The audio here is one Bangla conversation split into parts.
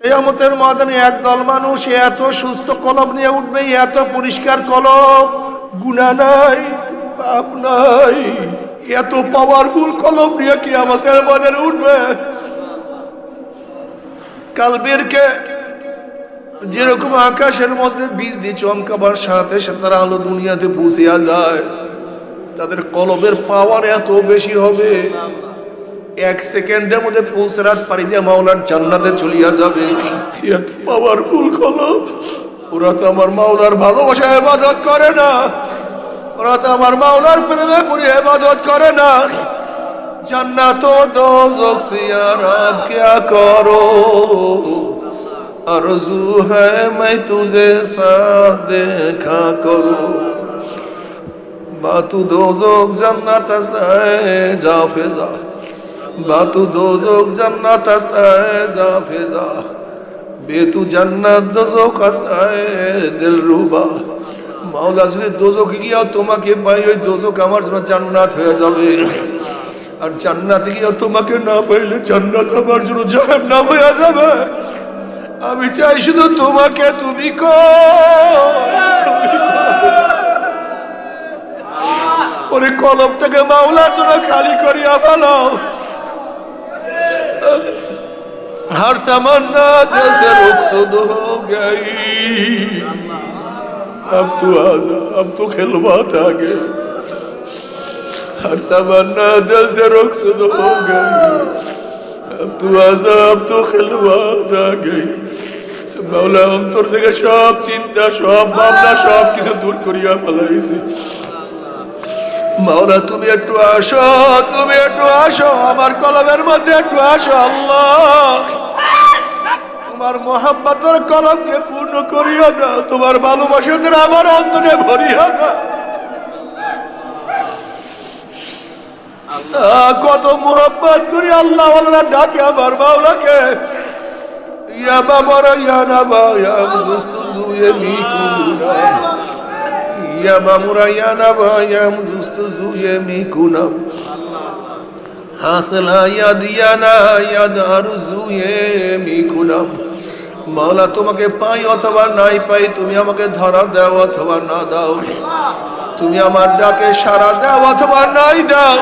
কেয়ামতের ময়দানে একদল মানুষ এত সুস্থ কলম নিয়ে উঠবে, এত পরিষ্কার কলম গুণা নাই, পাপ নাই, এত পাওয়ারফুল কলম নিয়ে কি আমাদের ময়দানে উঠবে? কালবেরকে যেরকম আকাশের মধ্যে বীজ দিয়ে চমকাবার সাথে সাথে তারা আলো দুনিয়াতে পৌঁছিয়া যায়। তাদের কলবের পাওয়ার এত বেশি হবে। এক সেকেন্ডের মধ্যে পৌঁছরাত পারি দিয়ে মাওলার জান্নাতে চলিয়া যাবে। এত পাওয়ার ভুল কলম ওরা তো আমার মাওলার ভালোবাসা এবাদত করে না। ওরা তো আমার মাওলার প্রেমে পুরি এবাদত করে না। জান্নাত দোজক সিয়ারাব কিয়া করো। আরজু হ্যায়, মাই তুঝে সাথ দেখা করো। বা তু দোজক জান্নাত আসতে যা ফেজা। বাতু দোজক জান্নাত আস্তায়, যা ফেজা। বেতু জান্নাত দোজক আস্তায়, দিল রুবা। মাওলা যদি দোজকে গিয়া তোমাকে পাই, ওই দোজক আমার জন্য জান্নাত হয়ে যাবে। আর জান্নাতে গিয়া তোমাকে না পাইলে জান্নাত আমার জন্য জাহান হয়ে যাবে। আমি চাই শুধু তোমাকে, তুমি ওরে কলমটাকে মাওলার জন্য খালি করিয়া ফেলাও। हर तमन्ना जैसे रुखसद हो गई अब तू आजा अब तू खिलवात आ गया हर तमन्ना जैसे रुखसद हो गई अब तू आजा अब तू खिलवात आ गई মাওলা অন্তর থেকে সব চিন্তা সব ভাবনা সব কিছু দূর করিয়া ফেলাইছি মাওলা তুমি একটু আসো, তুমি একটু আসো, আমার কলমের মধ্যে একটু আসো, আল্লাহ। তোমার মোহাম্মতের কলমকে পূর্ণ করিয়া দাও তোমার ভালোবাসাদের আমার অন্তরে ভরিয়া দাও কত মোহাম্মত করি, আল্লাহ আল্লাহ ডাকে আমার মাওলাকে। ইয়া বাবারা, ইয়া না বা ইয়া জুস্তু ইয়া না বা মাওলা তোমাকে পাই অথবা নাই পাই, তুমি আমাকে ধরা দাও অথবা না দাও। তুমি আমার ডাকে সারা দাও অথবা নাই দাও।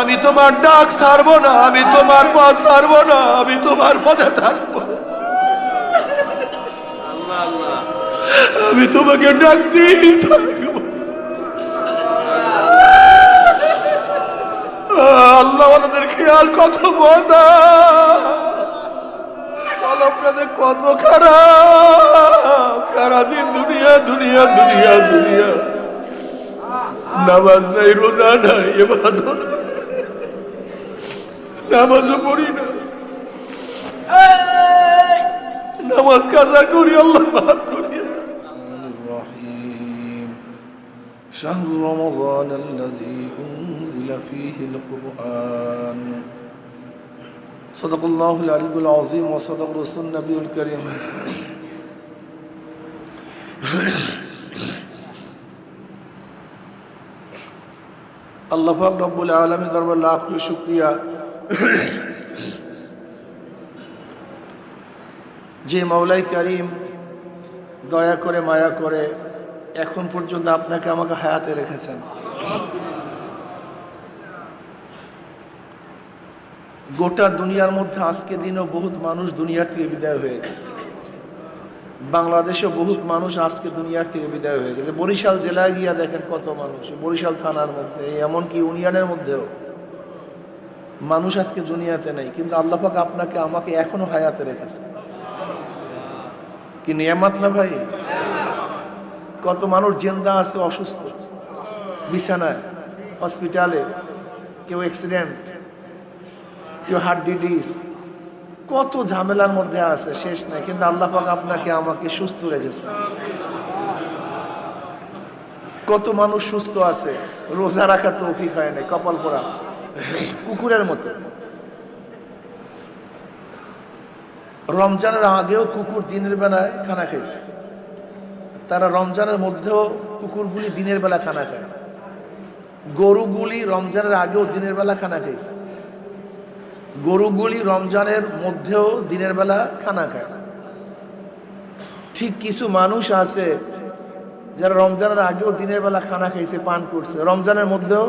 আমি তোমার ডাক ছাড়বো না, আমি তোমার পথ ছাড়বো না, আমি তোমার পথে থাকব। আমি তোমাকে ডাক দিই থাকব আল্লাহ আমাদের খেয়াল কত মজা কলমটা যে কত খারাপ সারাদিন দুনিয়া দুনিয়া দুনিয়া দুনিয়া নামাজ নাই রোজা নাই এবাদত নামাজও পড়ি না নামাজ কাজা করি আল্লাহ মাফ করি الرحيم شهر رمضان الذي أنزل فيه القرآن صدق الله العلي العظيم وصدق رسول النبي الكريم আল্লাহ পাক রব্বুল আলমী দরবার লাখ কোটি শুক্রিয়া যে মাওলাই করিম দয়া করে মায়া করে এখন পর্যন্ত আপনাকে আমাকে হায়াতে রেখেছেন গোটা দুনিয়ার মধ্যে আজকে দিনও বহুত মানুষ দুনিয়ার থেকে বিদায় হয়ে গেছে। বাংলাদেশে বহুত মানুষ আজকে দুনিয়ার থেকে বিদায় হয়ে গেছে। বরিশাল জেলায় গিয়া দেখেন কত মানুষ। বরিশাল থানার মধ্যে, এমনকি ইউনিয়নের মধ্যেও। মানুষ আজকে দুনিয়াতে নেই। কিন্তু আল্লাহ পাক আপনাকে, আমাকে এখনও হায়াতে রেখেছে। কি নিয়ামত না ভাই? কত মানুষ জেন্দা আছে, অসুস্থ। বিছানায়, হসপিটালে, কেউ অ্যাক্সিডেন্ট কেউ হার্ট ডিডিজ কত ঝামেলার মধ্যে আছে, শেষ নাই, কিন্তু আল্লাহ পাক আপনাকে আমাকে সুস্থ রেখেছে। কত মানুষ সুস্থ আছে, রোজা রাখা তৌফিক হয় নাই, কপাল পরা, কুকুরের মতো। রমজানের আগেও কুকুর দিনের বেলায় খানা খেয়েছে তারা রমজানের মধ্যেও কুকুরগুলি দিনের বেলা খানা খায়। গরুগুলি রমজানের আগেও দিনের বেলা খানা খাইছে। গরুগুলি রমজানের মধ্যেও দিনের বেলা খানা খায়। না ঠিক কিছু মানুষ আছে যারা রমজানের আগেও দিনের বেলা খানা খাইছে, পান করছে। রমজানের মধ্যেও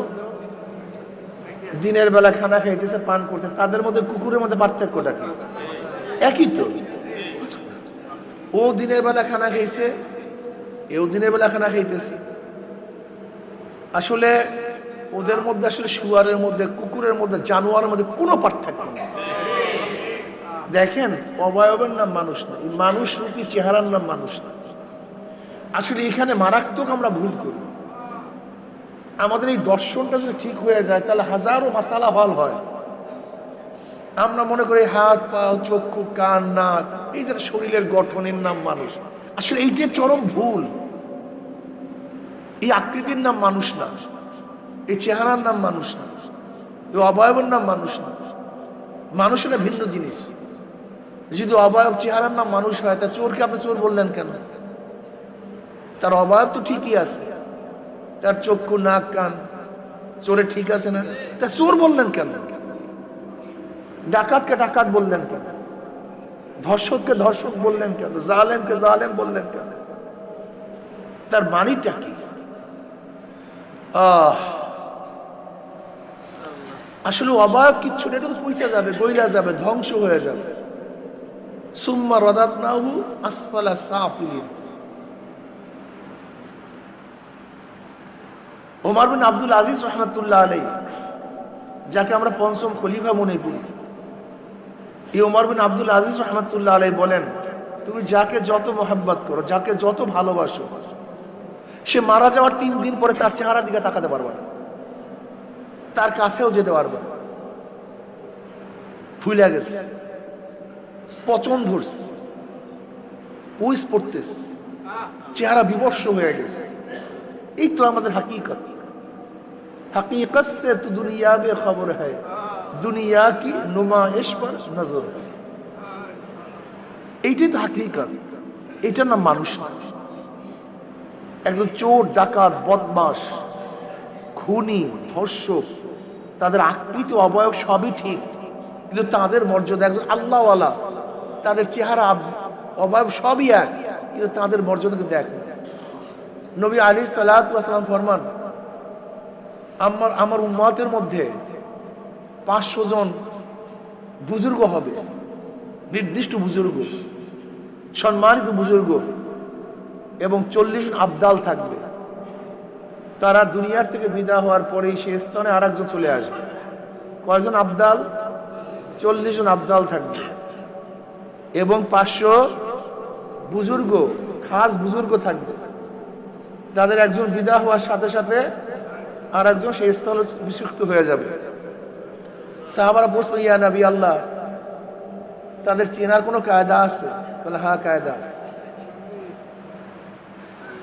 দিনের বেলা খানা খাইতেছে, পান করতে তাদের মধ্যে কুকুরের মধ্যে পার্থক্যটা কি? একই তো। ও দিনের বেলা খানা খাইছে, এও দিনের বেলা খানা খাইতেছে। আসলে ওদের মধ্যে আসলে শুয়ারের মধ্যে, কুকুরের মধ্যে, জানোয়ারের মধ্যে কোনো পার্থক্য নেই। দেখেন, অবয়বের নাম মানুষ না মানুষ রূপী চেহারার নাম মানুষ না। আসলে এখানে মারাত্মক আমরা ভুল করি। আমাদের এই দর্শনটা যদি ঠিক হয়ে যায়, তাহলে হাজারো মাসালা হল হয়। আমরা মনে করি হাত, পা, চক্ষু, কান, নাক, এই যে শরীরের গঠনের নাম মানুষ। আসলে এইটা চরম ভুল। এই আকৃতির নাম মানুষ না। এই চেহারার নাম মানুষ না। এই অবয়বের নাম মানুষ না। মানুষের ভিন্ন জিনিস। যদি অবয়ব চেহারার নাম মানুষ হয়, তা চোরকে আপনি চোর বললেন কেন? তার অবয়ব তো ঠিকই আছে। তার চক্ষু, নাক, কান, চোরে ঠিক আছে না? তা চোর বললেন কেন? ডাকাতকে ডাকাত বললেন কেন? ধর্ষককে ধর্ষক বললেন কেন? জালেমকে জালেম বললেন কেন? তার মানিটা কি? আহ আসলে অবাক কিচ্ছু না, এটা তো পয়সা যাবে গইলা যাবে ধ্বংস হয়ে যাবে। সুম্মা রদাত নাহু আসফালা সাফিলিন। ওমর বিন আব্দুল আজিজ রহমতুল্লাহ আলাই যাকে আমরা পঞ্চম খলিফা মনে করি। এই ওমর বিন আব্দুল আজিজ রহমতুল্লাহ আলাই বলেন তুমি যাকে যত মোহাব্বত করো যাকে যত ভালোবাসো সে মারা যাওয়ার তিন দিন পরে তার চেহারার দিকে তাকাতে পারবে না। তার কাছেও যেতে পারবে না। ফুলে গেছে। পচন ধরছে। উইস পড়তেছে। চেহারা বিবর্ষ হয়ে গেছে। এই তো আমাদের হাকিকত। হাকিকত সে তো দুনিয়া বে খবর হয়। দুনিয়া কি নুমায়েশ পর নজর এইটাই তো হাকিকত। এটা না মানুষ না। একজন চোর, ডাকাত বদমাস খুনি, ধর্ষক, তাদের আকৃত অবয়ব সবই ঠিক, কিন্তু তাদের মর্যাদা একজন আল্লাহওয়ালা, তাদের চেহারা, অবয়ব সবই এক, কিন্তু তাদের মর্যাদা কিন্তু এক। নবী আলী সালাম ফরমান, আমার আমার উম্মাতের মধ্যে পাঁচশো জন বুজুর্গ হবে, নির্দিষ্ট বুজুর্গ, সম্মানিত বুজুর্গ, এবং চল্লিশ আবদাল থাকবে তারা দুনিয়ার থেকে বিদা হওয়ার পরেই সে স্থানে আর একজন চলে আসবে। কয়জন আবদাল? চল্লিশ জন আবদাল থাকবে। এবং পাঁচশো বুজুর্গ, খাস বুজুর্গ থাকবে। তাদের একজন বিদা হওয়ার সাথে সাথে আর একজন সেই স্থল বিষুক্ত হয়ে যাবে। সাহাবারা বসল ইয়া নবী আল্লাহ, তাদের চেনার কোনো কায়দা আছে? বলে হ্যাঁ কায়দা আছে।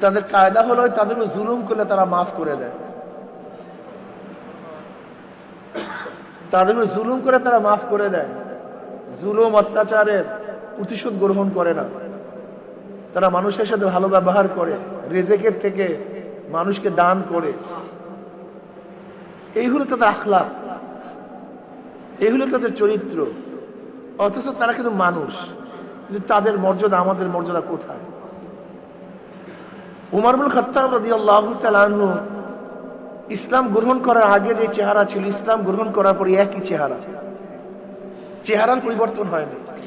তাদের কায়দা হলো তাদের জুলুম করলে তারা মাফ করে দেয়। তাদের জুলুম করে তারা মাফ করে দেয়। জুলুম অত্যাচারের প্রতিশোধ গ্রহণ করে না। তারা মানুষের সাথে ভালো ব্যবহার করে, রেজেকের থেকে মানুষকে দান করে। এইগুলো তাদের আখলাপ এগুলো তাদের চরিত্র। অথচ তারা কিন্তু মানুষ। তাদের মর্যাদা আমাদের মর্যাদা কোথায়? উমারুল খত্তাব তাআলা আনহু, ইসলাম গ্রহণ করার আগে যে চেহারা ছিল, ইসলাম গ্রহণ করার পরে একই চেহারা। চেহারার পরিবর্তন হয়নি।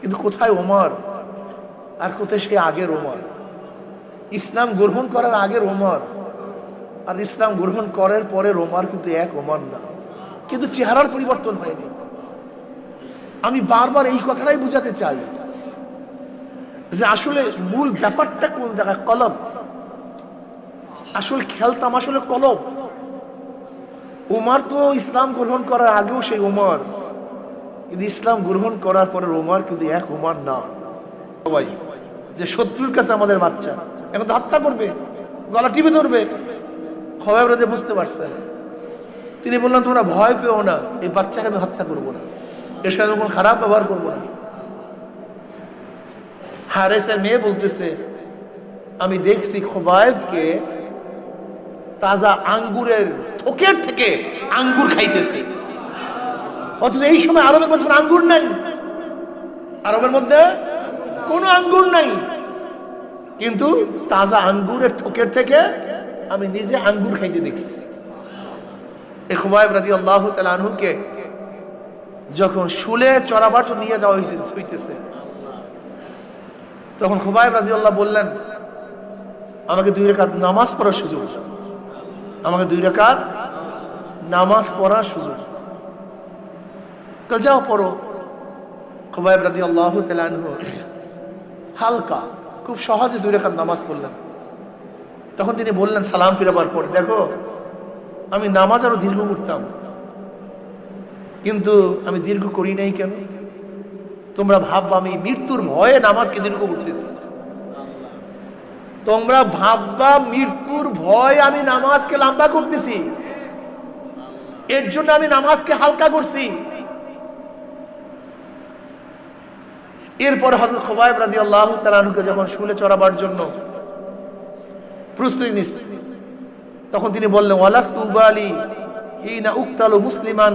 কিন্তু কোথায় ওমর আর কোথায় সে আগের ওমর ইসলাম গ্রহণ করার আগের ওমর আর ইসলাম গ্রহণ করার পরে ওমর কিন্তু এক ওমর না। কিন্তু চেহারার পরিবর্তন হয়নি। আমি বারবার এই কথাটাই বুঝাতে চাই। যে আসলে মূল ব্যাপারটা কোন জায়গায়? কলম। আসল খেলতাম আসলে কলম। উমার তো ইসলাম গ্রহণ করার আগেও সেই উমর। কিন্তু ইসলাম গ্রহণ করার পরে উমর কিন্তু এক উমর না। সবাই, যে শত্রুর কাছে আমাদের বাচ্চা। এখন তো হত্যা করবে, গলা টিপে ধরবে। খবর যে বুঝতে পারছেন তিনি বললেন, তোমরা ভয় পেও না, এই বাচ্চাকে আমি হত্যা করব না। এর সাথে কোনো খারাপ ব্যবহার করব না। হারেসের মেয়ে বলতেছে, আমি দেখছি খোবায়েবকে তাজা আঙ্গুরের থোকের থেকে আঙ্গুর খাইতেছে। অথচ এই সময় আরবের মধ্যে আঙ্গুর নাই। আরবের মধ্যে কোনো আঙ্গুর নাই। কিন্তু তাজা আঙ্গুরের থোকের থেকে আমি নিজে আঙ্গুর খাইতে দেখছি। যখন শুলে চড়াবার জন্য নিয়ে যাওয়া হয়েছে হইতেছে তখন খুবাইব রাজি আল্লাহ বললেন, আমাকে দুই রেখাত নামাজ পড়ার সুযোগ আমাকে দুই রেখাত নামাজ পড়ার সুযোগ যাও পড়ো। খুবাইব রাজি আল্লাহ হালকা, খুব সহজে দুই রেখাত নামাজ পড়লেন। তখন তিনি বললেন, সালাম ফিরাবার পর, দেখো, আমি নামাজ আরও দীর্ঘ করতাম কিন্তু আমি দীর্ঘ করি নাই কেন? তোমরা ভাববা আমি মৃত্যুর ভয়ে নামাজকে দীর্ঘ করতেছি। তোমরা ভাববা মৃত্যুর ভয় আমি নামাজকে লম্বা করতেছি। এর জন্য আমি নামাজকে হালকা করছি। এরপর হজরত খোবাইব রাজি আল্লাহ তালানুকে যখন শুলে চড়াবার জন্য প্রস্তুতি নিস তখন তিনি বললেন ওয়ালাস তুবালি হিনা উক্তালু মুসলিমান?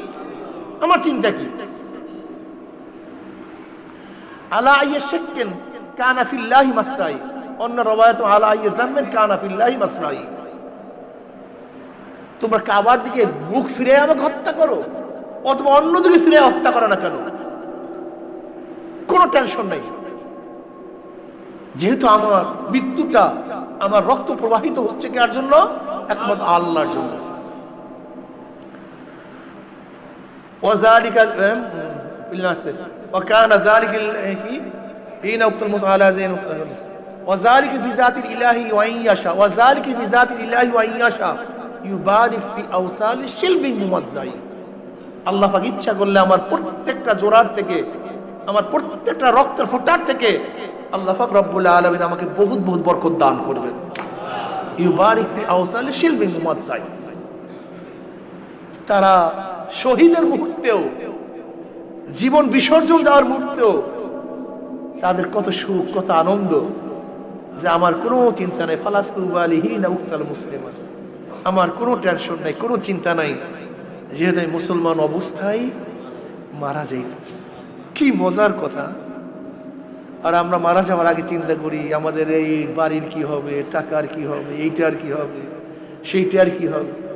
আমার চিন্তা কি? আলা আইয়ে শেখেন কানা ফিল্লাহি মাসরাই। অন্য রবায়ত আলা আইয়ে জানবেন কানা ফিল্লাহি মাসরাই। তোমরা কাবার দিকে মুখ ফিরে আমাকে হত্যা করো, অথবা অন্যদিকে ফিরে হত্যা করো না কেন? কোনো টেনশন নাই। যেহেতু আমার মৃত্যুটা আমার রক্ত প্রবাহিত হচ্ছে কার জন্য? একমাত্র আল্লাহর জন্য। وذلك بالناصر وكان ذلك ال- حين وقت المصالحة زين وذلك في ذات الإله وإن يشاء وذلك في ذات الإله وإن يشاء يبارك في أوصال الشلب الممزعي আল্লাহ পাক ইচ্ছা করলে আমার প্রত্যেকটা জোড়ার থেকে আমার প্রত্যেকটা রক্তের ফোটার থেকে আল্লাহ পাক রব্বুল আলমিন আমাকে বহুত বহুত বরকত দান করবেন ইউবারিক ফি আওসালি শিলবি মুমাজ্জাই তারা শহীদের মুহূর্তেও, জীবন বিসর্জন দেওয়ার মুহূর্তেও তাদের কত সুখ, কত আনন্দ যে আমার কোনো চিন্তা নেই। ফালাস্তু আলিহি না উক্তাল মুসলিম। আমার কোনো টেনশন নাই, কোনো চিন্তা নাই। যেহেতু আমি মুসলমান অবস্থায় মারা যাইতেছি। কি মজার কথা। আর আমরা মারা যাওয়ার আগে চিন্তা করি, আমাদের এই বাড়ির কি হবে, টাকার কি হবে, এইটার কি হবে, সেইটার কি হবে।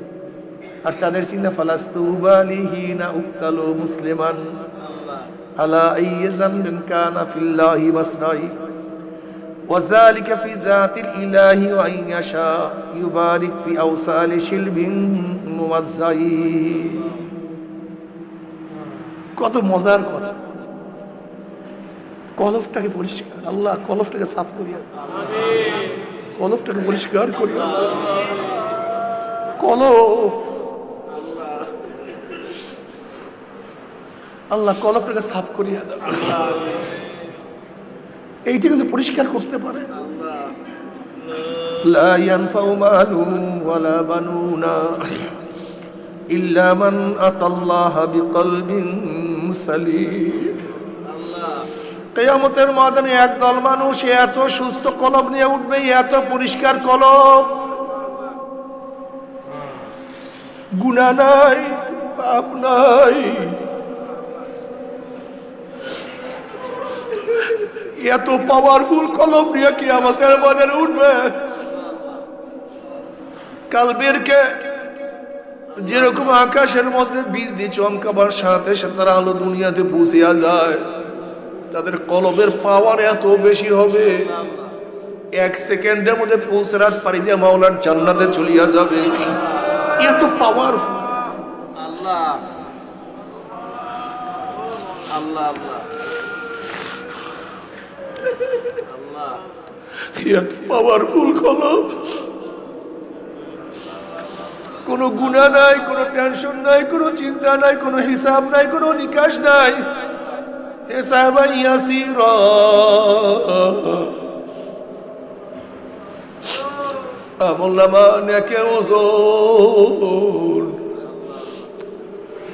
আর তাদের চিন্তা ফালাস্তু বালিহিনা উক্তালো মুসলিমান আলা আইয়ে জানবেন কানা ফিল্লাহি মাসরাই وذلك في ذات الإله وإن يشاء يبارك في أوصال شلب ممزعي কত মজার কথা কলফটাকে পরিষ্কার আল্লাহ কলফটাকে সাফ করিয়া দাও। কলফটাকে পরিষ্কার করিয়া দাও। কলফ আল্লাহ কলপটাকে সাফ করিয়া দাও এইটা কিন্তু পরিষ্কার করতে পারে لا ينفع مال ولا بنون إلا من أتى الله بقلب سليم কেয়ামতের ময়দানে একদল মানুষ এত সুস্থ কলব নিয়ে উঠবে এত পরিষ্কার কলব গুণা নাই পাপ নাই এত পাওয়ারফুল কলম নিয়ে কি আমাদের বাজারে উঠবে? কালবেরকে যেরকম আকাশের মধ্যে বীজ দিয়ে চমকাবার সাথে সাথে তারা আলো দুনিয়াতে পৌঁছিয়া যায়। তাদের কলবের পাওয়ার এত বেশি হবে। এক সেকেন্ডের মধ্যে পৌঁছে রাত পারি দিয়ে মাওলার জান্নাতে চলিয়া যাবে। এত পাওয়ার আল্লাহ। আল্লাহ আল্লাহ। এত পাওয়ারফুল কলম কোনো গুণা নাই, কোনো টেনশন নাই, কোনো চিন্তা নাই, কোনো হিসাব নাই, কোনো নিকাশ নাই।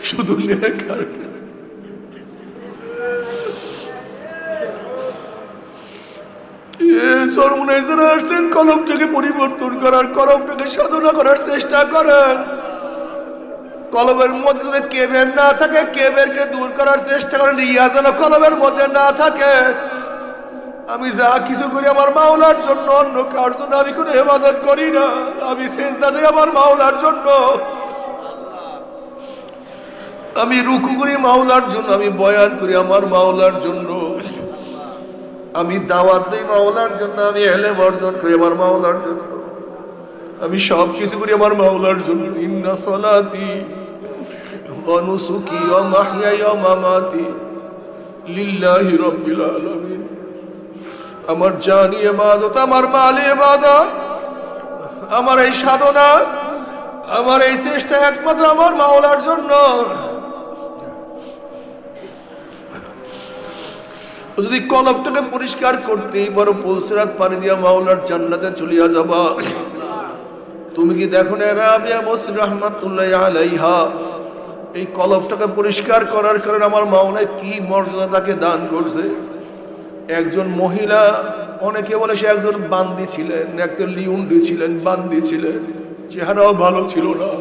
শুধু নেকার আসছেন কলমটাকে পরিবর্তন করার, কলমটাকে সাধনা করার চেষ্টা করেন। কলমের মধ্যে যদি কেবের না থাকে, কেবেরকে দূর করার চেষ্টা করেন, রিয়া যেন কলমের মধ্যে না থাকে। আমি যা কিছু করি আমার মাওলার জন্য, অন্য কার জন্য আমি কোনো হেফাজত করি না। আমি চেষ্টা দিই আমার মাওলার জন্য। আমি রুকু করি মাওলার জন্য, আমি বয়ান করি আমার মাওলার জন্য। আমি দাওয়াত দিই মাওলার জন্য, আমি এলে অর্জন করি আমার মাওলার জন্য। আমি সব কিছু করি আমার মাওলার জন্য। ইন্না সলাতি অনুসুকি ও মাহিয়াই ও মামাতি লিল্লাহি রব্বিল আলামিন। আমার জানি ইবাদত, আমার মালি ইবাদত, আমার এই সাধনা, আমার এই চেষ্টা একমাত্র আমার মাওলার জন্য। যদি কলবটাকে পরিষ্কার করতেই পারো, পলসরাত পানি দিয়া মাওলার জান্নাতে চলিয়া যাবা। তুমি কি দেখো না আলাইহা? এই কলবটাকে পরিষ্কার করার কারণে আমার মাওলায় কি মর্যাদা তাকে দান করছে? একজন মহিলা, অনেকে বলে সে একজন বান্দি ছিলেন, একজন লিউন্ডি ছিলেন, বান্দি ছিলেন। চেহারাও ভালো ছিল না।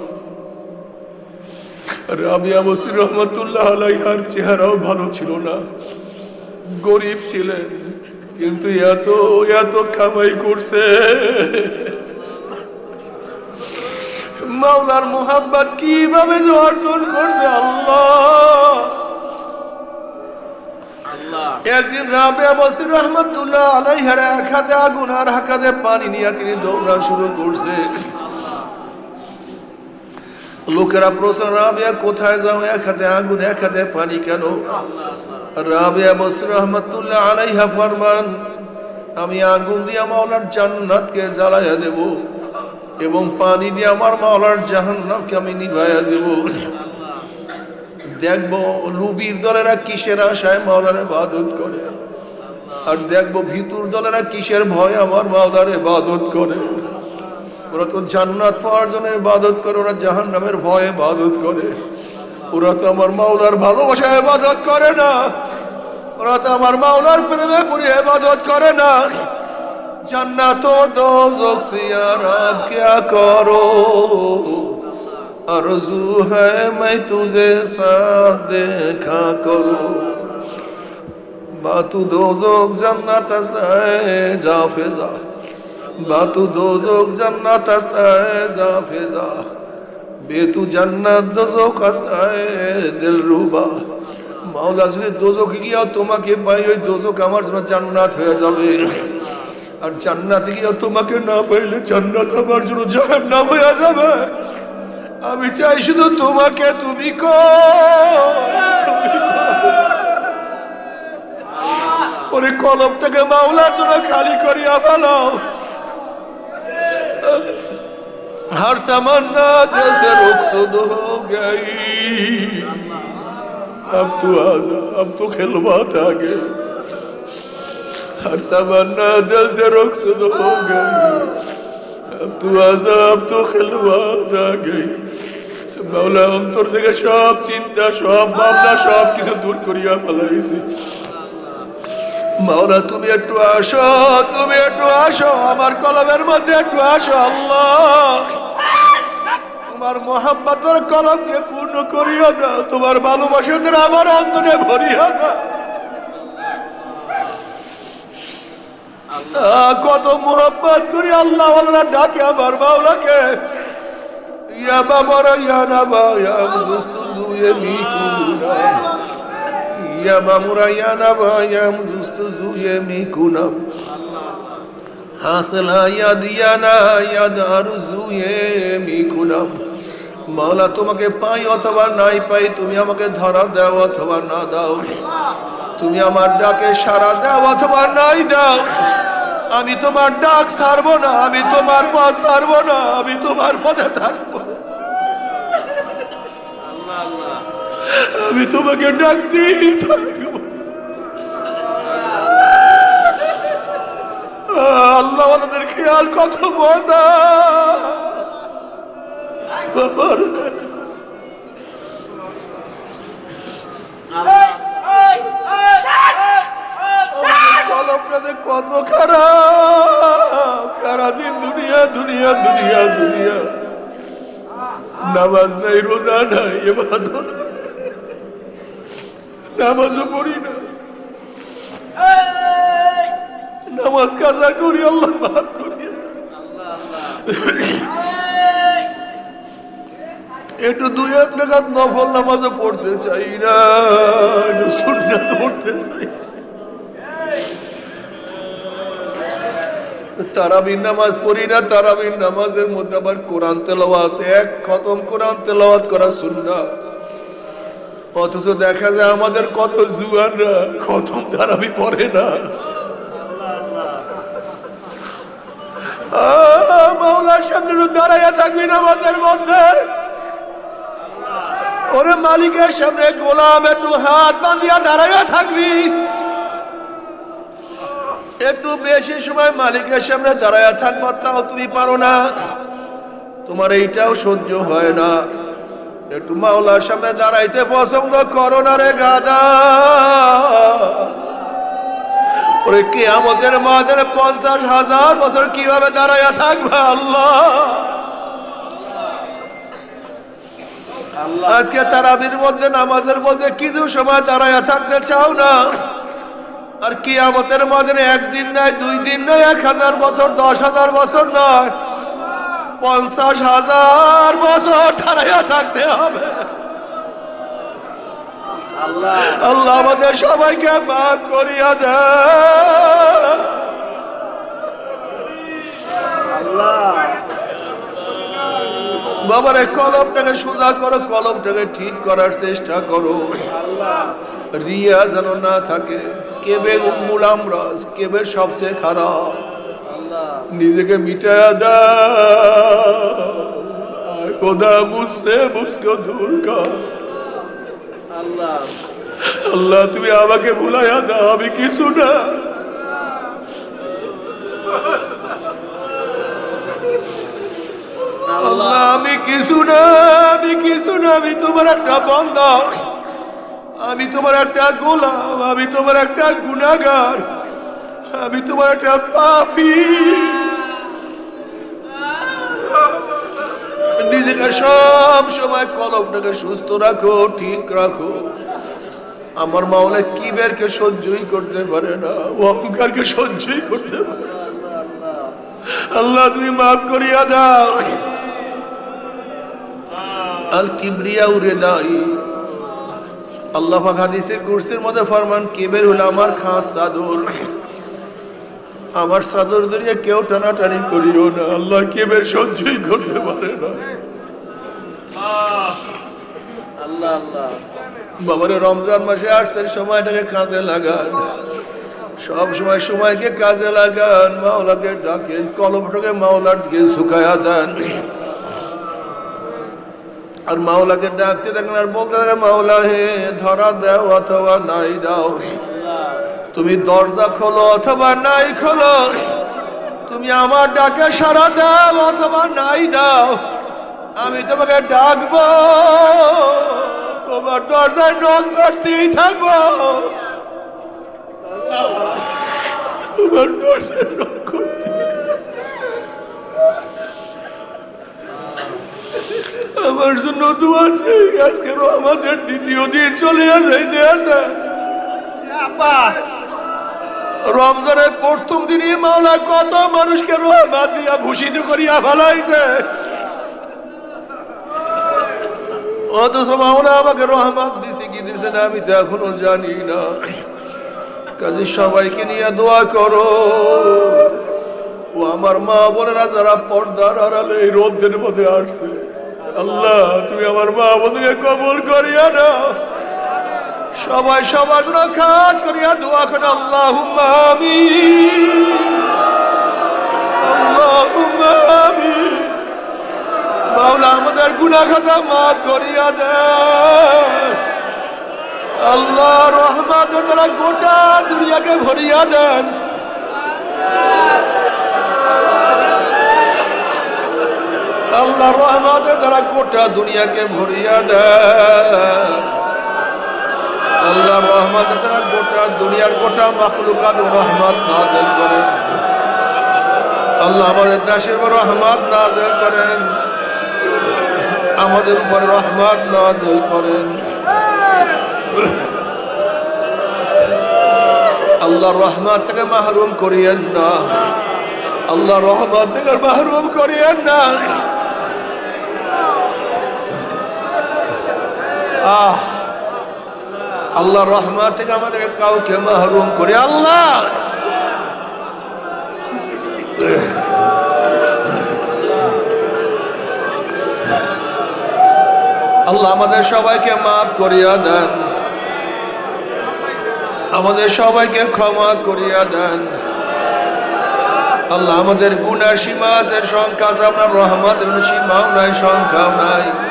রাবিয়া বসির রহমতুল্লাহ আলাইহার চেহারাও ভালো ছিল না। গরিব ছিলেন কিন্তু এত এত কামাই করছে। মাওলার মোহাব্বত কীভাবে যে অর্জন করছে আল্লাহ। একদিন রাবে বসির রহমতুল্লাহ আলাইহার এক হাতে আগুন আর পানি নিয়ে তিনি দৌড়া শুরু করছে। লোকেরা প্রশ্ন রাবিয়া কোথায় যাও? এক হাতে আগুন এক হাতে পানি কেন? রাবিয়া বসির রহমতুল্লাহ আলাইহা ফরমান, আমি আগুন দিয়ে মাওলার জান্নাতকে জ্বালাইয়া দেব এবং পানি দিয়ে আমার মাওলার জাহান্নামকে আমি নিভাইয়া দেব। দেখব লুবির দলেরা কিসের আশায় মাওলার ইবাদত করে, আর দেখব ভিতুর দলেরা কিসের ভয় আমার মাওলার ইবাদত করে। ওরা তো জান্নাত পাওয়ার জন্য ইবাদত করে, ওরা জাহান্নামের ভয়ে ইবাদত করে। ওরা তো আমার মাওলার ভালোবাসা হেফাজত করে না। ওরা তো আমার মাওলার প্রেমে পুরে হেফাজত করে না। জান্নাত দোজক সিয়ারা क्या करो আরজু হ্যায় मैं तुझे साथ देखा करो বাতু দোজক জান্নাত আস্তায় যা ফেজা। বাতু দোজক জান্নাত আস্তায় যা ফেজা। বেতু জান্নাত দোজক আস্তায় দিল রুবা। মাওলা যদি দোজকে গিয়া তোমাকে পাই ওই দোজক আমার জন্য জান্নাত হয়ে যাবে। আর জান্নাতে গিয়া তোমাকে না পাইলে জান্নাত আমার জন্য জাহান্নাম হয়ে যাবে। আমি চাই শুধু তোমাকে, তুমি কো ওরে কলমটাকে মাওলার জন্য খালি করিয়া ফেলো हर तमन्ना जैसे रुखसद हो गई अब तू आजा अब तू खिलवात आ गया हर तमन्ना दिल से रुखसद हो गई अब तू आजा अब तू खिलवात आ गई মাওলা অন্তর থেকে সব চিন্তা সব ভাবনা সব কিছু দূর করিয়া ফেলাইছি মাওলা তুমি একটু আসো তুমি একটু আসো আমার কলমের মধ্যে একটু আসো আল্লাহ তোমার মোহাম্মতের কলমকে পূর্ণ করিয়া দাও। তোমার ভালোবাসাদের আমার অন্তরে ভরিয়া দাও। কত মোহাম্মত করি আল্লাহ আল্লাহ ডাকে আমার মাওলাকে। ইয়া বাবা ইয়া না জুয়ে মিকুনা ইয়া ইয়া না হাসলা, ইয়া দিয়া না ইয়া জুয়ে মাওলা তোমাকে পাই অথবা নাই পাই, তুমি আমাকে ধরা দাও অথবা না দাও। তুমি আমার ডাকে সারা দাও অথবা নাই দাও। আমি তোমার ডাক সারব না, আমি তোমার পথ সারব না, আমি তোমার পথে থাকব। আমি তোমাকে ডাক দিই আল্লাহ আমাদের খেয়াল কত মজা। কত খারাপ সারাদিন দুনিয়া দুনিয়া দুনিয়া দুনিয়া নামাজ নাই রোজা নাই এবাদত নামাজও পড়ি না নামাজ কাজা করি আল্লাহ করি একটু দুই এক টাকার নফল নামাজও পড়তে চাই না পড়তে চাই। নামাজ নামাজের মধ্যে আবার কোরআন এক খতম কোরআন তেলাওয়াত করা অথচ দেখা যায় আমাদের কত জুয়ানরা খতম তারাবি না। দাঁড়াইয়া থাকবি নামাজের মধ্যে। ওরে মালিকের সামনে গোলাম, একটু হাত বাঁধিয়া দাঁড়াইয়া থাকবি। একটু বেশি সময় মালিকের সামনে দাঁড়ায় থাকব, তাও তুমি পারো না। তোমার এইটাও সহ্য হয় না। একটু মাওলার সামনে দাঁড়াইতে পছন্দ করো না রে গাদা ওরে কে আমাদের মাদের পঞ্চাশ হাজার বছর কীভাবে দাঁড়ায় থাকবে আল্লাহ? আজকে তারাবির মধ্যে নামাজের মধ্যে কিছু সময় দাঁড়ায় থাকতে চাও না? আর কি কিয়ামতের মাঝে একদিন নয়, দুই দিন নয়, এক হাজার বছর, দশ হাজার বছর নয়, পঞ্চাশ হাজার বছর দাঁড়াইয়া থাকতে হবে। আল্লাহ আমাদের সবাইকে মাফ করিয়া দেয় বাবারে কলমটাকে সোজা করো কলমটাকে ঠিক করার চেষ্টা করো। রিয়া যেন না থাকে কেবে উম্মুল আমরাজ কেবে সবচেয়ে খারাপ। নিজেকে মিটায়া দাও। আর খোদা মুঝসে মুঝকো দূর কর। আল্লাহ তুমি আমাকে ভুলাইয়া দাও আমি কিছু না। আল্লাহ, আমি কিছু না, আমি কিছু না, আমি তোমার একটা বন্ধা আমি তোমার একটা গোলাম, আমি তোমার একটা গুনাগার আমি তোমার একটা পাপি। নিজেকে সব সময় কলমটাকে সুস্থ রাখো, ঠিক রাখো। আমার মাওলা কিবেরকে সহ্যই করতে পারে না, অহংকারকে সহ্যই করতে পারে। আল্লাহ, তুমি মাফ করিয়া দাও। আল কিবরিয়া উড়ে দাই আল্লাহ হাদিসে কুরসির মধ্যে ফরমান কেবের হলো আমার খাস চাদর আমার চাদর ধরিয়ে কেউ টানাটানি করিও না। আল্লাহ কেবের সহ্যই করতে পারে না। বাবারে, রমজান মাসে আসছেন, সময়টাকে কাজে লাগান। সব সময় সময়কে কাজে লাগান। মাওলাকে ডাকেন, কলমটাকে মাওলার দিকে শুকায়া দেন। আর মাওলাকে ডাকতে থাকেন আর বলতে থাকেন মাওলা হে, ধরা দাও অথবা নাই দাও তুমি দরজা খোলো অথবা নাই খোলো তুমি আমার ডাকে সারা দাও অথবা নাই দাও। আমি তোমাকে ডাকবো, তোমার দরজায় নক করতেই থাকব। তোমার দরজায় আমার জন্য দোয়া চাই। আজকেরও আমাদের দ্বিতীয় দিন চলে যাইতে আছে। রমজানের প্রথম দিনই মাওলা কত মানুষকে রহমত দিয়া ভূষিত করিয়া ভালাইছে অথচ মাওলা আমাকে রহমত দিছে কি দিছে না আমি তো এখনও জানি না। কাজে সবাইকে নিয়ে দোয়া করো। ও আমার মা বোনেরা যারা পর্দার আড়ালে এই রোদ্রের মধ্যে আসছে। আল্লাহ, তুমি আমার মা বোনকে কবল করিয়া নাও সবাই সবার জন্য কাজ করিয়া দোয়া করে আল্লাহ আমি আমাদের গুনা খাতা মাফ করিয়া দেয় আল্লাহ রহমাতের দ্বারা গোটা দুনিয়াকে ভরিয়া দেন। আল্লাহ রহমাতের দ্বারা গোটা দুনিয়াকে ভরিয়া দেন আল্লাহ রহমাতের দ্বারা গোটা দুনিয়ার গোটা মাখলুকাত রহমত নাজেল করেন। আল্লাহ আমাদের উপর রহমত নাজেল করেন। আমাদের উপর রহমত নাজেল করেন। আল্লাহ রহমত থেকে মাহরুম করিয়েন না। আল্লাহ রহমত থেকে মাহরুম করিয়েন না। আহ আল্লাহ রহমত থেকে আমাদের কাউকে মাহরুম করে আল্লাহ। আল্লাহ আমাদের সবাইকে মাফ করিয়া দেন। আমাদের সবাইকে ক্ষমা করিয়া দেন। আল্লাহ আমাদের গুনার সীমা আছে, সংখ্যা আছে, আপনার রহমত সীমাও নাই, সংখ্যাও নাই।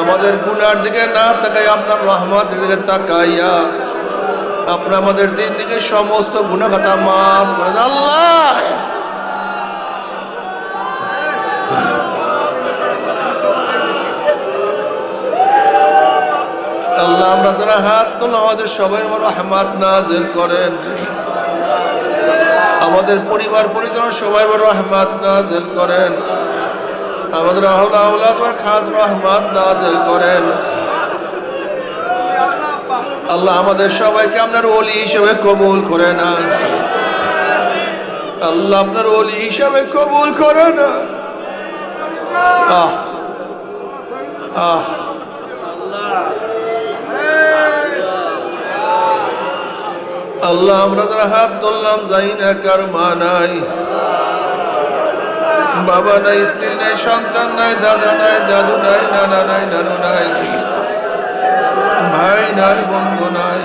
আমাদের গুনার দিকে না তাকাই আপনার রহমতের দিকে তাকাইয়া আপনি আমাদের জিন্দিগির সমস্ত গুণাখাতা মাফ করে আল্লাহ! আমাদের সবাই করেন। আমাদের পরিবার পরিজন সবাই বড় রহমাত নাজিল করেন। আমাদের আহলা আওলাদ খাস রহমাত নাজিল করেন। আল্লাহ আমাদের সবাইকে আপনার ওলি হিসেবে কবুল করে না। আল্লাহ আপনার ওলি হিসাবে কবুল করে না। আহ আল্লাহ আমরা হাত তুললাম, যাই না কার মা নাই। বাবা নাই, স্ত্রী নাই, সন্তান নাই, দাদা নাই, দাদু নাই, নানা নাই, নানু নাই, ভাই নাই, বন্ধু নাই।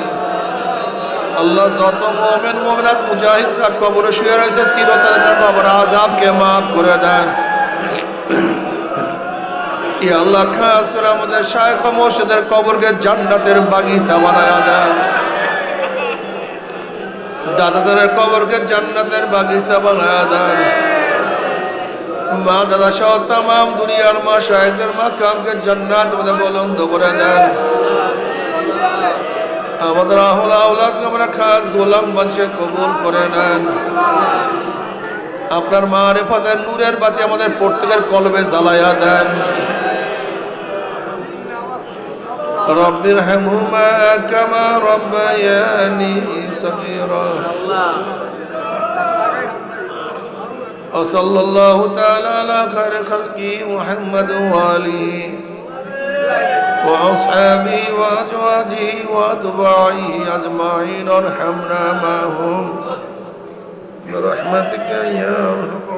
আল্লাহ যত মোমেন মোমেনাত মুজাহিদরা কবরে শুয়ে রয়েছে চিরতরে তার বাবার আজাবকে মাফ করে দেন। আল্লাহ খাস করে আমাদের শায়খ মোর্শেদের কবরকে জান্নাতের বাগিচা বানায়া দেন। দাদাদের কবরকে জান্নাতের বাগিচা বানায়া দেন। মা দাদা সহ তাম দুনিয়ার মা শাহেদের মা কামকে জান্নাত বলে বলন্দ করে দেন। আমাদের আহল আওলাদকে আমরা খাস গোলাম মানুষে কবুল করে নেন। আপনার মা রেফাতের নূরের বাতি আমাদের প্রত্যেকের কলবে জ্বালাইয়া দেন। রব্বির হেমুমা কামা রব্বায়ানি সগীরা। আল্লাহ وصلى الله تعالى على خير خلقه محمد وآله وأصحابه وأزواجه وأتباعه أجمعين ارحمنا معهم. برحمتك يا أرحم